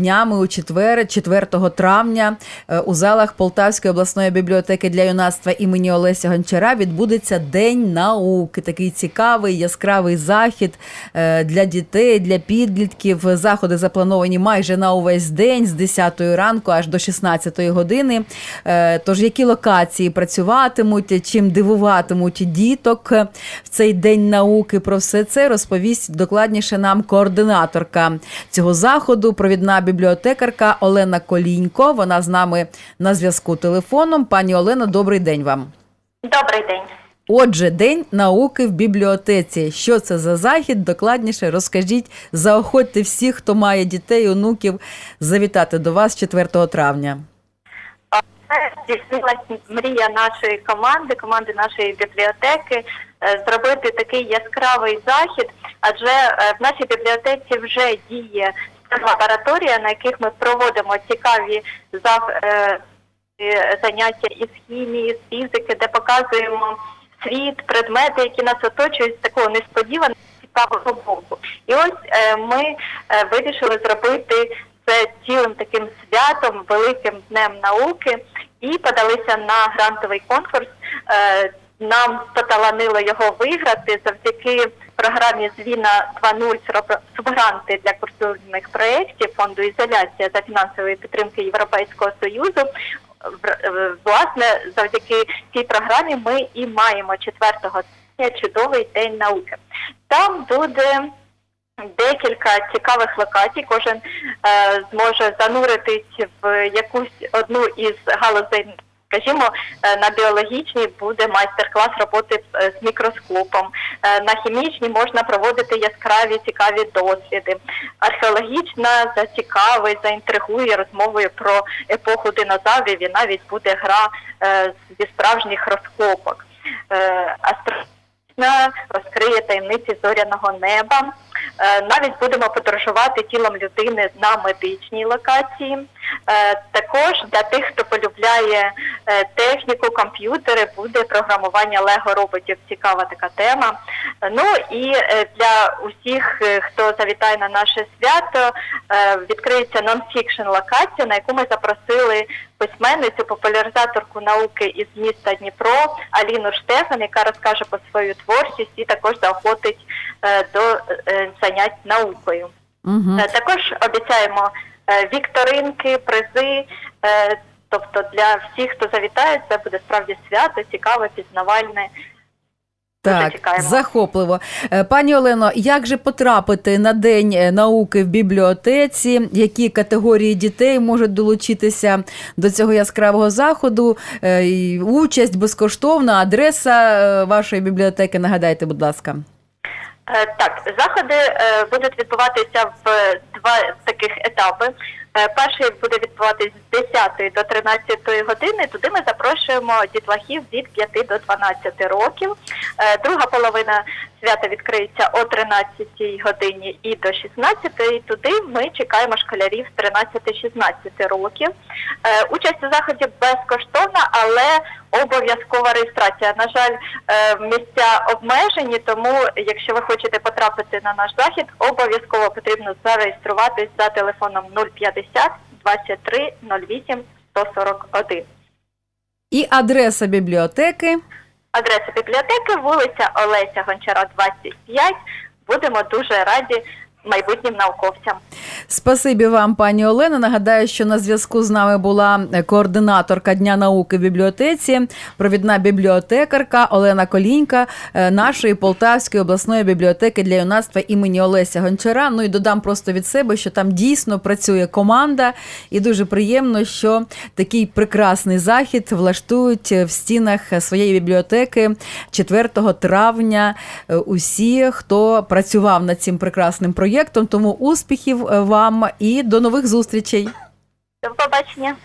днями у четвер, 4 травня, е, у залах Полтавської обласної бібліотеки для юнацтва імені Олеся Гончара відбудеться День науки. Такий цікавий, яскравий захід е, для дітей, для підлітків. Заходи заплановані майже на увесь день з 10 ранку аж до 16 години. Е, Тож які локації працюватимуть, чим дивуватимуть діток в цей день науки? Про все це розповість докладніше нам координаторка цього заходу, провідна бібліотекарка Олена Колінько. Вона з нами на зв'язку телефоном. Пані Олено, добрий день вам. Добрий день. Отже, День науки в бібліотеці. Що це за захід? Докладніше розкажіть, заохотьте всіх, хто має дітей, онуків, завітати до вас 4 травня. Це здійснилась мрія нашої команди, команди нашої бібліотеки, е, зробити такий яскравий захід, адже е, в нашій бібліотеці вже діє лабораторія, на яких ми проводимо цікаві е, е, заняття із хімії, з фізики, де показуємо світ, предмети, які нас оточують з такого несподіваного цікавого боку. І ось е, ми вирішили зробити це цілим таким святом, великим днем науки, і подалися на грантовий конкурс. Нам поталанило його виграти завдяки програмі Звіна 2.0 «Суб- субгранти для культурних проєктів фонду ізоляція за фінансової підтримки Європейського союзу. Власне, завдяки цій програмі ми і маємо 4 травня чудовий день науки. Там буде декілька цікавих локацій. Кожен е, зможе зануритись в якусь одну із галузей. Скажімо, е, на біологічній буде майстер-клас роботи е, з мікроскопом. Е, На хімічній можна проводити яскраві цікаві досліди. Археологічна зацікавить, заінтригує розмовою про епоху динозаврів і навіть буде гра е, зі справжніх розкопок. Е, Астрономічна розкриє таємниці зоряного неба. Е, Навіть будемо подорожувати тілом людини на медичній локації. Е, Також для тих, хто полюбляє е, техніку, комп'ютери, буде програмування Лего роботів. Цікава така тема. Е, Ну і е, для усіх, е, хто завітає на наше свято, е, відкриється нон-фікшн локація, на яку ми запросили письменницю, популяризаторку науки із міста Дніпро Аліну Штефан, яка розкаже про свою творчість і також заохотить е, до е, занять наукою. Угу. Е, Також обіцяємо е, вікторинки, призи. Тобто для всіх, хто завітає, це буде справді свято, цікаве, пізнавальне. Так, захопливо. Е, Пані Олено, як же потрапити на День е, науки в бібліотеці? Які категорії дітей можуть долучитися до цього яскравого заходу? Е, Участь безкоштовна, адреса вашої бібліотеки, нагадайте, будь ласка. Так, заходи будуть відбуватися в два таких етапи. Е, Перший буде відбуватись з 10 до 13 години. Туди ми запрошуємо дітлахів від 5 до 12 років. Е, Друга половина свята відкриється о 13 годині і до 16. І туди ми чекаємо школярів з 13-16 років. Е, Участь у заході безкоштовна, але обов'язкова реєстрація. На жаль, е, місця обмежені, тому якщо ви хочете потрапити на наш захід, обов'язково потрібно зареєструватись за телефоном 050 23 08 141. І адреса бібліотеки. Адреса бібліотеки, вулиця Олеся Гончара, 25. Будемо дуже раді майбутнім науковцям. Спасибі вам, пані Олена. Нагадаю, що на зв'язку з нами була координаторка Дня науки в бібліотеці, провідна бібліотекарка Олена Колінька е, нашої Полтавської обласної бібліотеки для юнацтва імені Олеся Гончара. Ну і додам просто від себе, що там дійсно працює команда, і дуже приємно, що такий прекрасний захід влаштують в стінах своєї бібліотеки 4 травня. е, Усі, хто працював над цим прекрасним проєктом. Тому успіхів е, вам і до нових зустрічей. До побачення.